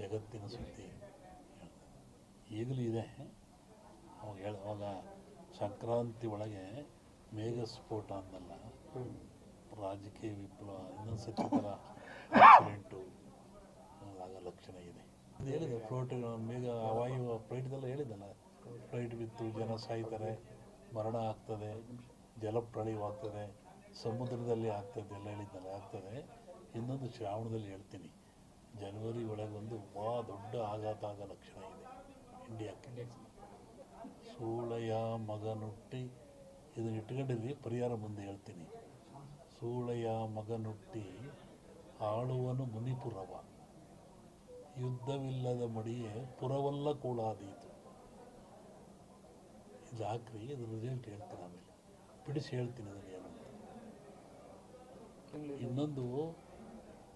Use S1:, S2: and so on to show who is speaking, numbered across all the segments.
S1: ಜಗತ್ತಿನ ಸುದ್ದಿ. ಈಗಲೂ ಇದೆ. ಅವಾಗ ಹೇಳ, ಅವಾಗ ಸಂಕ್ರಾಂತಿ ಒಳಗೆ ಮೇಘ ಸ್ಫೋಟ ಅಂದಲ್ಲ. ರಾಜಕೀಯ ವಿಪ್ಲವ, ಇನ್ನೊಂದು ಸತಿ ಆಕ್ಸಿಡೆಂಟು ಆಗ ಲಕ್ಷಣ ಇದೆ. ಅದು ಹೇಳಿದೆ ಫ್ಲೋಟ್ ಮೇಘ, ವಾಯು ಫ್ಲೈಟ್ದೆಲ್ಲ ಹೇಳಿದ್ದಲ್ಲ. ಫ್ಲೈಟ್ ಬಿತ್ತು, ಜನ ಸಾಯ್ತಾರೆ, ಮರಣ ಆಗ್ತದೆ ಜಲಪ್ರಳಯವಾಗ್ತದೆ ಸಮುದ್ರದಲ್ಲಿ ಆಗ್ತದೆ, ಎಲ್ಲ ಹೇಳಿದ್ದಲ್ಲ ಆಗ್ತದೆ. ಇನ್ನೊಂದು ಶ್ರಾವಣದಲ್ಲಿ ಹೇಳ್ತೀನಿ. ಜನವರಿ ಒಳಗೊಂದು ಬಹಳ ದೊಡ್ಡ ಆಘಾತ ಆಗ ಲಕ್ಷಣ ಇದೆ ಇಂಡಿಯಾಕ್ಕೆ. ಸೂಳೆಯ ಮಗನುಟ್ಟಿ ಇದನ್ನ ಇಟ್ಕೊಂಡಿರಿ ಪರಿಹಾರ ಮುಂದೆ ಹೇಳ್ತೀನಿ. ಸೂಳೆಯ ಮಗನುಟ್ಟಿ ಆಳುವನು ಮುನಿಪುರವ. ಯುದ್ಧವಿಲ್ಲದ ಮಡಿಯೇ ಪುರವಲ್ಲ ಕೂಳಾದೀತು ಇದು ಹಾಕ್ರಿ ಇದು ರಿಸಲ್ಟ್ ಹೇಳ್ತೀನಿ ಆಮೇಲೆ. ಬಿಡಿಸಿ ಹೇಳ್ತೀನಿ ಅದನ್ನು ಏನು ಇನ್ನೊಂದು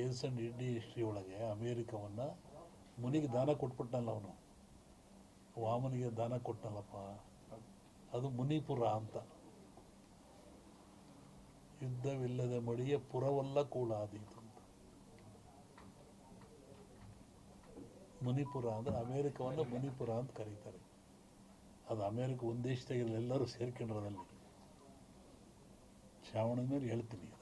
S1: ಏನ್ಸಂಡ್ ಇಂಡಿ ಹಿಸ್ಟ್ರಿ ಒಳಗೆ ಅಮೇರಿಕವನ್ನು ಮುನಿಗೆ ದಾನ ಕೊಟ್ಬಿಟ್ನಲ್ಲ ಅವನು. ವಾಮನಿಗೆ ದಾನ ಕೊಟ್ಟನಲ್ಲಪ್ಪ ಅದು ಮುನಿಪುರ ಅಂತ. ಯುದ್ಧವಿಲ್ಲದ ಮಡಿಯ ಪುರವಲ್ಲ ಕೂಡ ಅಂತ. ಮುನಿಪುರ ಅಂದರೆ ಅಮೇರಿಕವನ್ನು ಮುನಿಪುರ ಅಂತ ಕರೀತಾರೆ. ಅದು ಅಮೇರಿಕ ಒಂದೇಶದಾಗ ಎಲ್ಲರೂ ಸೇರ್ಕೊಂಡ್ರದಲ್ಲಿ. ಶ್ರಾವಣದ ಮೇಲೆ ಹೇಳ್ತೀನಿ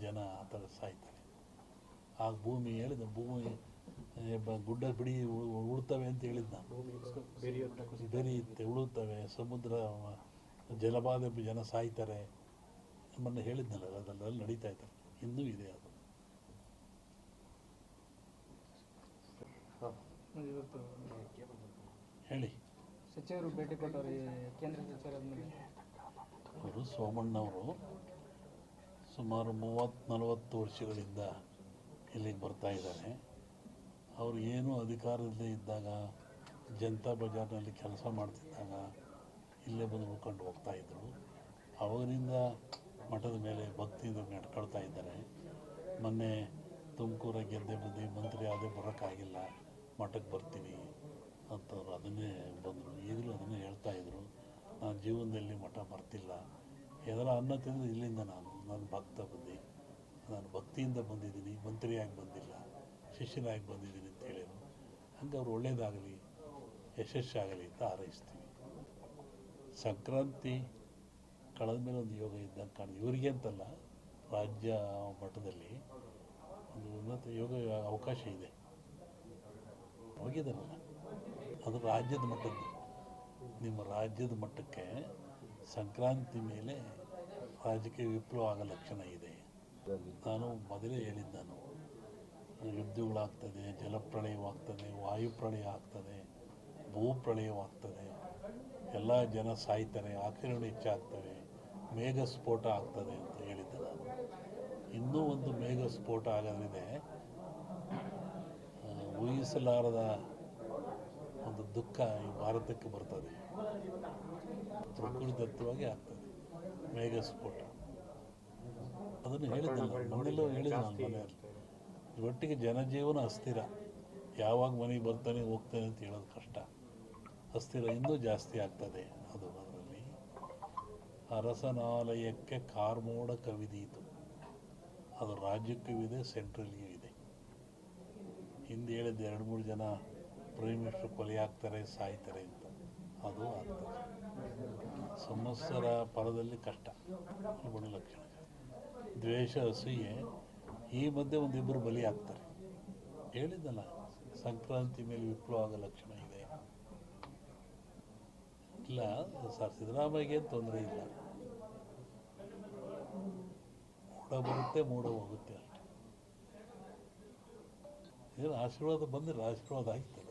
S1: ಜನ ಆ ಥರ ಸಾಯ್ತಾರೆ. ಆಗ ಭೂಮಿ ಹೇಳಿದ ಭೂಮಿ ಗುಡ್ಡ ಬಿಡಿ ಉಳ್ತವೆ ಅಂತ ಹೇಳಿದ್ದ ನಾನು. ಬೆರೆಯುತ್ತೆ ಉಳುತ್ತವೆ ಸಮುದ್ರ ಜಲಬಾಧೆ ಜನ ಸಾಯ್ತಾರೆ ನಮ್ಮನ್ನು ಹೇಳಿದ್ನಲ್ಲ ಅದೆಲ್ಲ ನಡೀತಾ ಇದ್ದಾರೆ ಇನ್ನೂ ಇದೆ ಅದು. ಹೇಳಿ.
S2: ಸಚಿವರು ಭೇಟಿ ಕೊಟ್ಟವರು ಕೇಂದ್ರ
S1: ಸಚಿವರು ಸೋಮಣ್ಣವರು. ಸುಮಾರು ಮೂವತ್ತು ನಲವತ್ತು ವರ್ಷಗಳಿಂದ ಇಲ್ಲಿಗೆ ಬರ್ತಾ ಇದ್ದಾರೆ. ಅವರು ಏನು ಅಧಿಕಾರದಲ್ಲೇ ಇದ್ದಾಗ, ಜನತಾ ಬಜಾರ್ನಲ್ಲಿ ಕೆಲಸ ಮಾಡ್ತಿದ್ದಾಗ ಇಲ್ಲೇ ಬಂದು ಉಳ್ಕೊಂಡು ಹೋಗ್ತಾ ಇದ್ದರು ಅವಾಗಿನಿಂದ ಮಠದ ಮೇಲೆ ಭಕ್ತಿಯಿಂದ ನಡ್ಕೊಳ್ತಾ ಇದ್ದಾರೆ. ಮೊನ್ನೆ ತುಮಕೂರ ಗೆದ್ದೆ ಬಂದು ಮಂತ್ರಿ ಆದೇ ಬರೋಕ್ಕಾಗಿಲ್ಲ, ಮಠಕ್ಕೆ ಬರ್ತೀನಿ ಅಂತವ್ರು ಅದನ್ನೇ ಬಂದರು. ಈಗಲೂ ಅದನ್ನೇ ಹೇಳ್ತಾಯಿದ್ರು ನಾನು ಜೀವನದಲ್ಲಿ ಮಠ ಬರ್ತಿಲ್ಲ. ಎದರ ಅನ್ನ ತಿಂದು ಇಲ್ಲಿಂದ ನಾನು ನಾನು ಭಕ್ತ ಬಂದು. ನಾನು ಭಕ್ತಿಯಿಂದ ಬಂದಿದ್ದೀನಿ, ಮಂತ್ರಿಯಾಗಿ ಬಂದಿಲ್ಲ, ಶಿಷ್ಯನಾಗಿ ಬಂದಿದ್ದೀನಿ ಅಂತ ಹೇಳಿದರು ಹಂಗೆ ಅವ್ರು ಒಳ್ಳೇದಾಗಲಿ, ಯಶಸ್ಸಾಗಲಿ ಅಂತ ಹಾರೈಸ್ತೀವಿ. ಸಂಕ್ರಾಂತಿ ಕಳೆದ ಮೇಲೆ ಒಂದು ಯೋಗ ಇದ್ದಂಗೆ ಕಾಣಿದೆ ಇವರಿಗೆ ಅಂತಲ್ಲ, ರಾಜ್ಯ ಮಟ್ಟದಲ್ಲಿ ಒಂದು ಉನ್ನತ ಯೋಗ ಅವಕಾಶ ಇದೆ. ಹೋಗಿದ್ದಾರಲ್ಲ? ಅದು ರಾಜ್ಯದ ಮಟ್ಟದ್ದು. ನಿಮ್ಮ ರಾಜ್ಯದ ಮಟ್ಟಕ್ಕೆ ಸಂಕ್ರಾಂತಿ ಮೇಲೆ ರಾಜಕೀಯ ವಿಪ್ಲವ ಆಗೋ ಲಕ್ಷಣ ಇದೆ. ನಾನು ಮೊದಲೇ ಹೇಳಿದ್ದಾನು ಯುದ್ಧಗಳಾಗ್ತದೆ ಜಲಪ್ರಳಯವಾಗ್ತದೆ ವಾಯುಪ್ರಳಯ ಆಗ್ತದೆ ಭೂಪ್ರಳಯವಾಗ್ತದೆ. ಎಲ್ಲ ಜನ ಸಾಯ್ತಾರೆ, ಆಕ್ರಮಣ ಹೆಚ್ಚಾಗ್ತವೆ ಮೇಘ ಸ್ಫೋಟ ಆಗ್ತದೆ ಅಂತ ಹೇಳಿದ್ದೆ ನಾನು. ಇನ್ನೂ ಒಂದು ಮೇಘ ಸ್ಫೋಟ ಆಗೋದ್ರಿದೆ ಊಹಿಸಲಾರದ ಒಂದು ದುಃಖ ಈ ಭಾರತಕ್ಕೆ ಬರ್ತದೆ. ಪ್ರಕೃತಿದತ್ತವಾಗಿ ಆಗ್ತದೆ. ಮೇಘಸ್ಫೋಟ ಅದನ್ನು ಹೇಳಿದ್ದಲ್ಲ ಮೊದಲು ಹೇಳಿದ ನಾನು ಮನೆಯಲ್ಲಿ ಒಟ್ಟಿಗೆ ಜನಜೀವನ ಅಸ್ಥಿರ. ಯಾವಾಗ ಮನೆಗೆ ಬರ್ತಾನೆ, ಹೋಗ್ತಾನೆ ಅಂತ ಹೇಳೋದು ಕಷ್ಟ. ಅಸ್ಥಿರ ಇನ್ನೂ ಜಾಸ್ತಿ ಆಗ್ತದೆ ಅದು ಅದರಲ್ಲಿ. ಅರಸನಾಲಯಕ್ಕೆ ಕಾರ್ಮೋಡ ಕವಿದೀತು. ಅದು ರಾಜ್ಯಕ್ಕೂ ಇದೆ ಸೆಂಟ್ರಲ್ಗೂ ಇದೆ. ಹಿಂದೆ ಹೇಳಿದ್ದು ಎರಡು ಮೂರು ಜನ ಪ್ರೈಮ್ ಮಿನಿಸ್ಟರ್ ಕೊಲೆ ಆಗ್ತಾರೆ, ಸಾಯ್ತಾರೆ ಅಂತ. ಅದು ಆಗ್ತದೆ ಸಂವತ್ಸರ ಪರದಲ್ಲಿ ಕಷ್ಟ ಗುಣಲಕ್ಷಣ ದ್ವೇಷ, ಅಸೂಯೆ, ಈ ಮಧ್ಯೆ ಒಂದಿಬ್ಬರು ಬಲಿ ಆಗ್ತಾರೆ. ಹೇಳಿದ್ದಲ್ಲ, ಸಂಕ್ರಾಂತಿ ಮೇಲೆ ವಿಪ್ಲವಾದ ಲಕ್ಷಣ ಇದೆ. ಇಲ್ಲ, ಸರ್ ಸಿದ್ದರಾಮಯ್ಯಗೆ ತೊಂದರೆ ಇಲ್ಲ. ಮೂಡ ಬರುತ್ತೆ, ಮೂಡ ಹೋಗುತ್ತೆ ಅಷ್ಟೇ ಏನು ಆಶೀರ್ವಾದ ಬಂದಿಲ್ಲ ಆಶೀರ್ವಾದ ಆಯ್ತಲ್ಲ